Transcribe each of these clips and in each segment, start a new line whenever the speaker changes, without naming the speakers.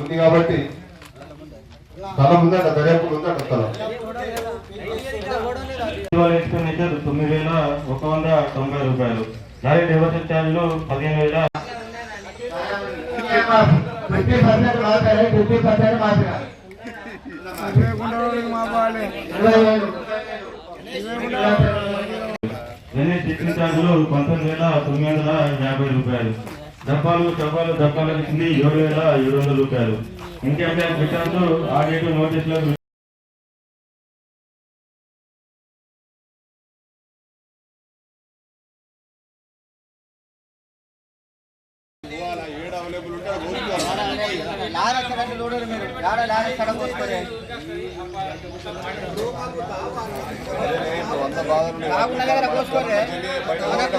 ఉంది కాబట్టి స్థలం ఉందంట దర్యాప్తు ఉందంట స్థలం
తొమ్మిది వేల ఒక వంద తొంభై రూపాయలు. లారీ డెవలప్ ఛార్జీలు? పదిహేను వేల.
ఫిఫ్టీ పర్సెంట్ మాత్రమే ఫిఫ్టీ పర్సెంట్ మాత్రమే
పంతొమ్మిది వేల తొమ్మిది వందల యాభై రూపాయలు. దప్పాలు దప్పాలు దప్పాలు కింది ఏడు వేల ఏడు వందల రూపాయలు. ఇన్కమ్ ట్యాక్స్ రిటర్న్స్ ఆడిట్ నోటీసులకు
లారీ ఎక్కడంటే లోడరు మీరు.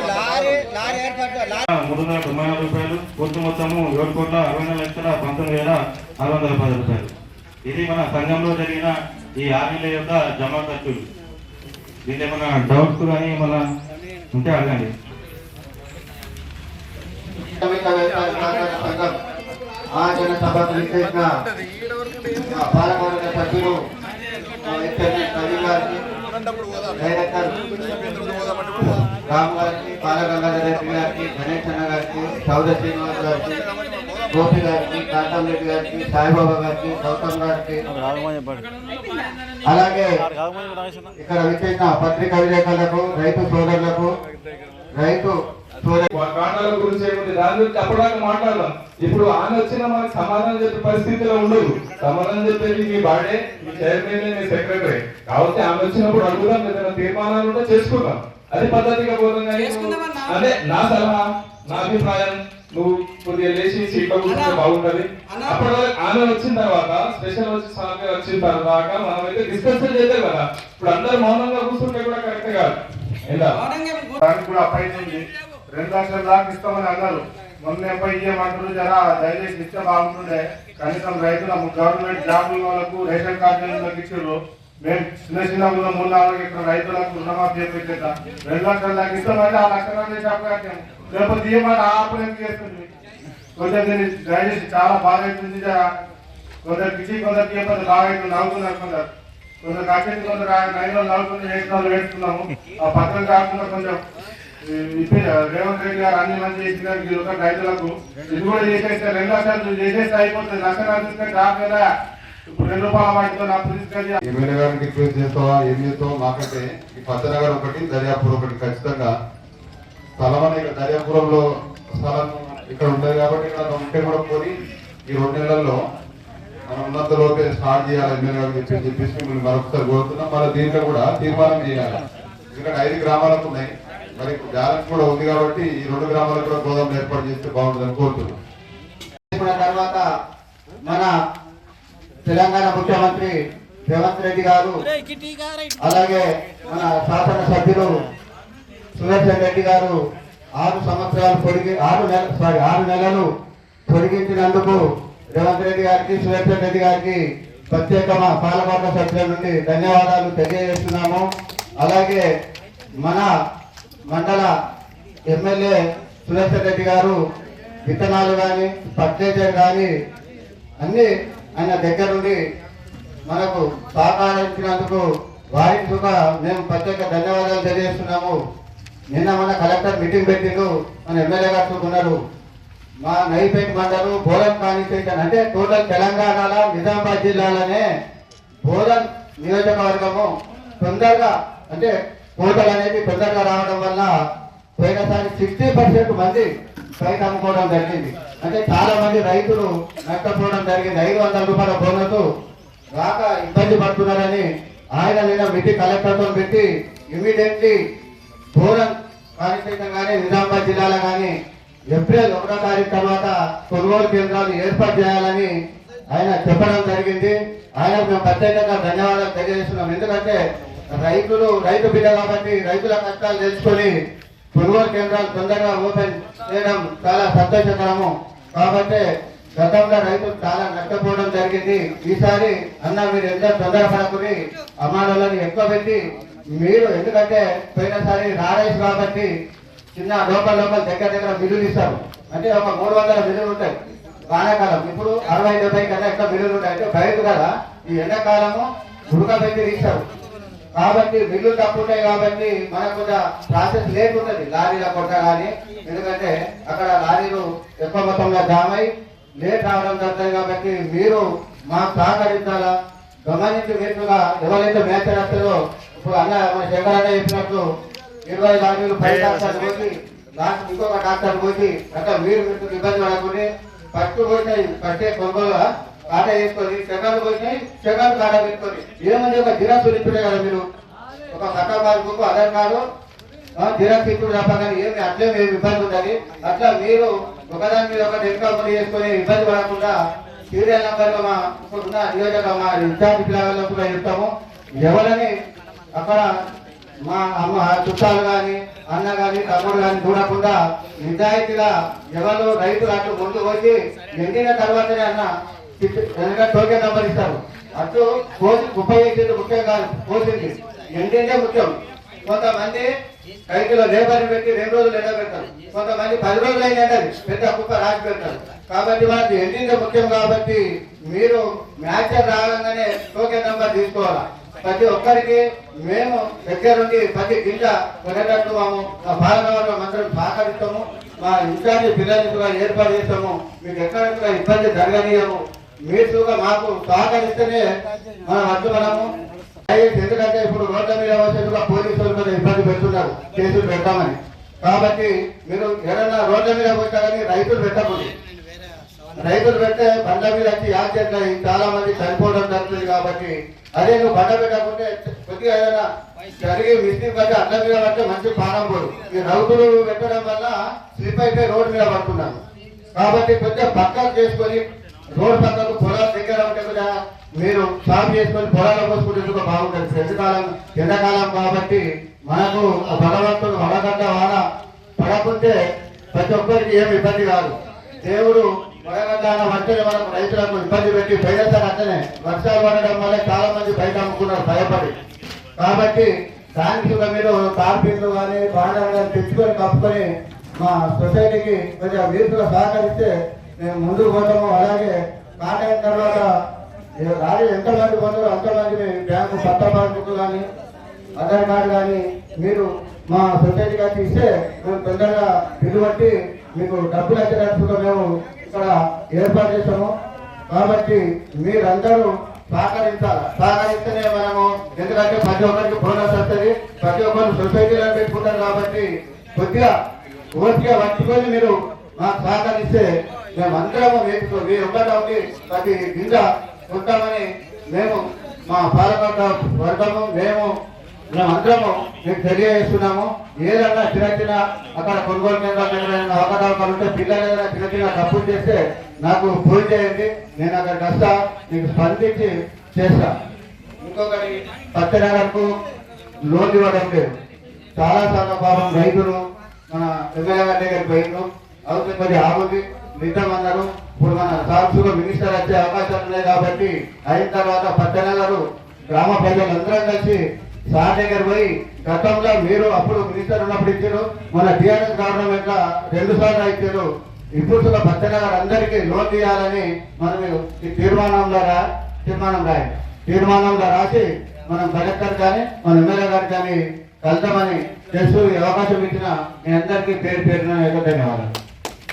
లారీ
మూడు వందల తొంభై నాలుగు రూపాయలు పూర్తి మొత్తము ఏడు కోట్ల అరవై నాలుగు లక్షల పంతొమ్మిది వేల ఆరు వందల పది రూపాయలు. ఇది మన సంఘంలో జరిగిన ఈ ఆర్మీల యొక్క జమా ఖర్చులు దీంట్లో ఏమైనా డౌట్స్ కానీ ఏమైనా ఉంటే అడగండి
కార్మిక వ్యవసాయ సహకార సంఘం పాలకవర్గ సభ్యులు మా ఎస్ఎస్ కవి గారికి డైరెక్టర్ రామ్ గారికి బాలగంగాధర రెడ్డి గారికి గణేష్ అన్న గారికి సౌద శ్రీనివాస్ గారికి గోపి గారికి కాంతం రెడ్డి గారికి సాయిబాబా గారికి గౌతమ్ గారికి అలాగే ఇక్కడ విచ్చేసిన పత్రికా విలేకరులకు రైతు సోదరులకు రైతు
కాండాల గురించి ఏముంది? దాని గురించి అప్పటిదాకా మాట్లాడదాం. ఇప్పుడు ఆమె వచ్చిన మనకి సమాధానం చెప్పే పరిస్థితిలో ఉండదు. సమాధానం చెప్పేది మీ బాడే మీ చైర్మన్ మీ సెక్రటరీ. కాబట్టి ఆమె వచ్చినప్పుడు అడుగుదాం ఏదైనా తీర్మానాలు ఉంటే చేసుకుందాం. అది పద్ధతిగా కానీ నువ్వు- అదే నా సలహా నా అభిప్రాయం నువ్వు కొద్దిగా లేచి సీట్లో కూర్చుంటే బాగుంటది. అప్పటి వరకు ఆమె వచ్చిన తర్వాత స్పెషల్ వచ్చి స్వామి వచ్చిన తర్వాత మనం అయితే డిస్కషన్ చేద్దాం కదా. ఇప్పుడు అందరు మౌనంగా కూర్చుంటే కూడా కరెక్ట్ కాదు. ఏందా?
దానికి కూడా పైన రెండు లక్షల దాకా ఇస్తామని అన్నారు. మొన్న ఎంపై ఇయ్యమంటారు జరా దయచేసి ఇస్తే బాగుంటుండే. కనీసం రైతుల గవర్నమెంట్ జాబుల వాళ్ళకు రేషన్ కార్డులకు ఇచ్చారు మేము చిన్న చిన్న ఉన్న మూడు నాలుగు ఇక్కడ రైతులకు రుణమాఫీ చేపించేట రెండు లక్షల దాకా ఇస్తామంటే ఆ లక్షల షాప్ లేకపోతే ఇయ్యమంటే ఆ అప్పులు చేస్తుంది కొంచెం దీన్ని దయచేసి చాలా బాగా అవుతుంది జరా. కొందరికి ఇచ్చి కొందరికి ఇవ్వకపోతే బాగా అవుతుంది నవ్వుతున్నారు కొందరు కొందరు కట్టింది కొందరు నైన్ నవ్వుతుంది ఎయిట్ వేస్తున్నాము. ఆ పత్రం కాకుండా కొంచెం రేవంత్ రెడ్డి గారు అన్ని మంది చేసిన రైతులకు. ఇది కూడా చేసేస్తే రెండు లక్షలు చేసేస్తే అయిపోతుంది. లక్షలు తీసుకొని ఇప్పుడు రెండు రూపాయల వాటితో
ఎమ్మెల్యే గారికి రిక్వెస్ట్ చేస్తావా? ఏం చేస్తావా? మాకంటే ఈ పచ్చనగర్ ఒకటి దర్యాపూర్ ఒకటి ఖచ్చితంగా. స్థలం అనే ఇక్కడ దర్యాపురంలో స్థలం ఇక్కడ ఉండదు కాబట్టి ఇక్కడ ఉంటే కూడా పోయి ఈ రెండు నెలల్లో మనం ఉన్నంతలోపే స్టార్ట్ చేయాలి ఎమ్మెల్యే గారు చెప్పి చెప్పేసి మిమ్మల్ని మరొకసారి కోరుతున్నాం. మళ్ళీ దీంట్లో కూడా తీర్మానం చేయాలి. ఎందుకంటే ఐదు గ్రామాలకు ఉన్నాయి. మరి బ్యాలెన్స్ కూడా ఉంది కాబట్టి ఈ రెండు గ్రామాలకు కూడా గోదాం ఏర్పాటు చేస్తే బాగుంటుందని కోరుతున్నాం.
తర్వాత మన తెలంగాణ ముఖ్యమంత్రి రేవంత్ రెడ్డి గారు అలాగే మన శాసన సభ్యులు సుదర్శన్ రెడ్డి గారు ఆరు సంవత్సరాలు పొడిగి ఆరు నెల సారీ ఆరు నెలలు పొడిగించినందుకు రేవంత్ రెడ్డి గారికి సుదర్శన్ రెడ్డి గారికి ప్రత్యేక మా పాలకవర్గ సభ్యుల నుండి ధన్యవాదాలు తెలియజేస్తున్నాము. అలాగే మన మండల ఎమ్మెల్యే సుదర్శన్ రెడ్డి గారు విత్తనాలు కానీ ఫర్టిలైజర్ కానీ అన్నీ ఆయన దగ్గర నుండి మనకు సహకరించినందుకు వారికి కూడా మేము ప్రత్యేక ధన్యవాదాలు తెలియజేస్తున్నాము. నిన్న మన కలెక్టర్ మీటింగ్ పెట్టిండు మన ఎమ్మెల్యే గారు ఉన్నారు మా నైపేట్ మండలం బోధన్ కాన్స్టిట్యూషన్ అంటే టోటల్ తెలంగాణలో నిజామాబాద్ జిల్లాలోనే బోధన్ నియోజకవర్గము తొందరగా అంటే కోతలు అనేది తొందరగా రావడం వల్ల పోయినసారి సిక్స్టీ పర్సెంట్ మంది రైతు అమ్ముకోవడం జరిగింది. అంటే చాలా మంది రైతులు నష్టపోవడం జరిగింది. ఐదు వందల రూపాయల బోనస్ రాక ఇబ్బంది పడుతున్నారని ఆయన నిన్న మిట్టి కలెక్టర్తో పెట్టి ఇమీడియట్లీ బోరన్ కాన్స్టిట్యూషన్ కానీ నిజామాబాద్ జిల్లాలో కానీ ఏప్రిల్ ఒకటో తారీఖు తర్వాత కొనుగోలు కేంద్రాలు ఏర్పాటు చేయాలని ఆయన చెప్పడం జరిగింది. ఆయన మేము ప్రత్యేకంగా ధన్యవాదాలు తెలియజేస్తున్నాం. ఎందుకంటే రైతులు రైతు బిడ్డ కాబట్టి రైతుల కష్టాలు తెలుసుకొని కొనుగోలు కేంద్రాలు తొందరగా ఓపెన్ చేయడం చాలా సంతోషకరము. కాబట్టి గతంలో రైతులు చాలా నష్టపోవడం జరిగింది. ఈసారి అన్న మీరు ఎంత తొందరపడకుని అమ్మాలని ఎక్కువ పెట్టి మీరు ఎందుకంటే పోయినసారి రారేసి కాబట్టి చిన్న లోపల లోపల దగ్గర దగ్గర బిల్లులు ఇస్తారు. అంటే ఒక మూడు వందల బిల్లులు ఉంటాయి వానాకాలం. ఇప్పుడు అరవై డెబ్బై కన్నా ఎక్కువ బిల్లులు ఉంటాయి. అంటే బయట కదా ఈ ఎండాకాలము ఉడకబెట్టి తీస్తారు. కాబట్టి మిల్లు తక్కువ ఉంటాయి కాబట్టి మనకు కొంచెం ప్రాసెస్ లేట్ ఉంటుంది లారీల కొట్ట కానీ ఎందుకంటే అక్కడ లారీలు ఎక్కువ మొత్తంలో జామ్ అయి లేట్ రావడం జరుగుతుంది కాబట్టి మీరు మాకు సహకరించాలా. గమనించి మీరుగా ఎవరైతే మేచ రాస్తారో ఇప్పుడు అన్న మన శంకరన్న చెప్పినట్టు ఇరవై లారీలు పై డాక్టర్ పోయి లాస్ట్ ఇంకొక డాక్టర్ పోయి అట్లా మీరు మీకు ఇబ్బంది పడకుండా ఫస్ట్ పోయినాయి ఫస్ట్ కొనుగోలు కాట వేసుకొని సెకండ్ పోయినాయి సెకండ్ కాట పెట్టుకొని. ఏమని ఒక జిరాక్స్ ఇప్పుడే కదా మీరు? ఒక కట్టా బుక్ ఆధార్ కార్డు జిరాక్స్ ఇప్పుడు తప్ప ఏమి అట్లే మేము ఇబ్బంది ఉండాలి. అట్లా మీరు ఒకదాని మీద ఒకటి ఎన్కౌంటర్ చేసుకొని ఇబ్బంది పడకుండా సీరియల్ నెంబర్ మా ఇప్పుడున్న నియోజక మా ఇన్ఛార్జ్ పిల్లలు కూడా చెప్తాము. ఎవరని అక్కడ మా అమ్మ చుట్టాలు కానీ అన్న కానీ తమ్ముడు కానీ చూడకుండా నిజాయితీగా ఎవరు రైతులు అటు ముందు వచ్చి ఎండిన తర్వాతనే అన్న టోకెన్ నెంబర్ ఇస్తారు అటు కోసి ముప్పై ముఖ్యం కాదు కోసింది ఎండిందే ముఖ్యం. కొంతమంది కైకిలో లేబర్ పెట్టి రెండు రోజులు ఎండ పెడతారు. కొంతమంది పది రోజులు అయినా ఎండది పెద్ద కుప్ప రాసి పెడతారు. కాబట్టి మనకి ఎండిందే ముఖ్యం కాబట్టి మీరు మ్యాచ్ రాగానే టోకెన్ నెంబర్ తీసుకోవాలా? ప్రతి ఒక్కరికి మేము దగ్గరుండి ప్రతి గింట కొనేటట్టు మేము మా పాలకవర్గం అందరం సహకరిస్తాము. మా ఇన్ఛార్జి పిల్లల్ని కూడా ఏర్పాటు చేస్తాము. మీకు ఎక్కడ కూడా ఇబ్బంది జరగనీయము. మీరు మాకు సహకరిస్తేనే మనం అర్థం మనము ఎందుకంటే ఇప్పుడు రోడ్ల మీద వచ్చేట్టుగా పోలీసులు మీద ఇబ్బంది పెడుతున్నారు కేసులు పెట్టామని కాబట్టి మీరు ఏదైనా రోడ్ల మీద వచ్చా కానీ రైతులు పెట్టకూడదు. రైతులు పెడితే బండ మీద వచ్చి యాక్సిడెంట్ చాలా మంది చనిపోవడం జరుగుతుంది కాబట్టి అదే నువ్వు బండ పెట్టకుంటే కొద్దిగా ఏదైనా జరిగి మిస్టేక్ పడితే అడ్డ మీద పడితే మంచి ప్రాణం పోదు. ఈ రౌతులు పెట్టడం వల్ల స్లిప్ అయిపోయి రోడ్డు మీద పడుతున్నాను కాబట్టి కొద్దిగా పక్కన చేసుకొని రోడ్ పక్కకు పొలాల దగ్గర ఉంటే కూడా మీరు సాగు చేసుకొని పొలాలు పోసుకుంటే కూడా బాగుంటుంది. ఎండాకాలం ఎండాకాలం కాబట్టి మనకు ఆ భగవంతుడు వడగడ్డ వాన పడకుంటే ప్రతి ఒక్కరికి ఏమి ఇబ్బంది కాదు. దేవుడు వడగడ్డ వంటనే మనకు రైతులకు ఇబ్బంది పెట్టి పైన అట్లనే వర్షాలు పడడం వల్ల చాలా మంది బయట అమ్ముకున్నారు భయపడి. కాబట్టి దానికి కూడా మీరు కార్పీట్లు కానీ బాణాలు కానీ తెచ్చుకొని కప్పుకొని మా సొసైటీకి కొంచెం వీరుగా సహకరిస్తే మేము ముందుకు పోతాము అలాగే కాంటాక్ట్ తర్వాత ఏ రాజు ఎంతమంది పోతారో అంతమంది బ్యాంకు పట్ట బ్యాంకు కానీ ఆధార్ కార్డు కానీ మీరు మా సొసైటీ గారికి ఇస్తే మేము తొందరగా బిల్లు బట్టి మీకు డబ్బులు వచ్చేటట్టుగా మేము ఇక్కడ ఏర్పాటు చేస్తాము. కాబట్టి మీరందరూ సహకరించాలి. సహకరిస్తేనే మనము ఎందుకంటే ప్రతి ఒక్కరికి బోనస్ వస్తుంది. ప్రతి ఒక్కరు సొసైటీలో పెట్టుకుంటారు కాబట్టి కొద్దిగా ఓపిక పట్టుకొని మీరు మాకు సహకరిస్తే మేమందరము మీకు మీ ఒక్కట ప్రతి గింజ ఉంటామని మేము మా పాలకొండ వర్గము మేము మేమందరము మీకు తెలియజేస్తున్నాము. ఏదన్నా చిన్న చిన్న అక్కడ కొనుగోలు కేంద్రాలు అవకాశాలు ఉంటే పిల్లలు ఏదైనా చిన్న చిన్న తప్పులు చేస్తే నాకు ఫోన్ చేయండి. నేను అక్కడికి వస్తా మీకు స్పందించి చేస్తా. ఇంకొకటి పచ్చనగర్కు లోన్ ఇవ్వడం లేదు. చాలా చాలా పాపం రైతులు మన ఎమ్మెల్యే గారి దగ్గరికి పోయిండ్రు. అవసరం కొద్దిగా ఆగుంది నిజమన్నారు. ఇప్పుడు మన సాక్షులు మినిస్టర్ వచ్చే అవకాశం ఉన్నాయి కాబట్టి అయిన తర్వాత పట్టణాలను గ్రామ ప్రజలందరం కలిసి సార్ దగ్గర పోయి గతంలో మీరు అప్పుడు మినిస్టర్ ఉన్నప్పుడు ఇచ్చారు. మన టీఆర్ఎస్ గవర్నమెంట్ రెండు సార్లు ఇచ్చారు. ఇప్పుడు కూడా అందరికీ లోన్ తీయాలని మనం ఈ తీర్మానం ద్వారా తీర్మానం రాయండి తీర్మానంలో రాసి మనం కలెక్టర్ కానీ మన ఎమ్మెల్యే గారు కానీ కలుద్దామని తెలుసు. అవకాశం ఇచ్చిన మీ అందరికీ పేరు పేరున ధన్యవాదాలు.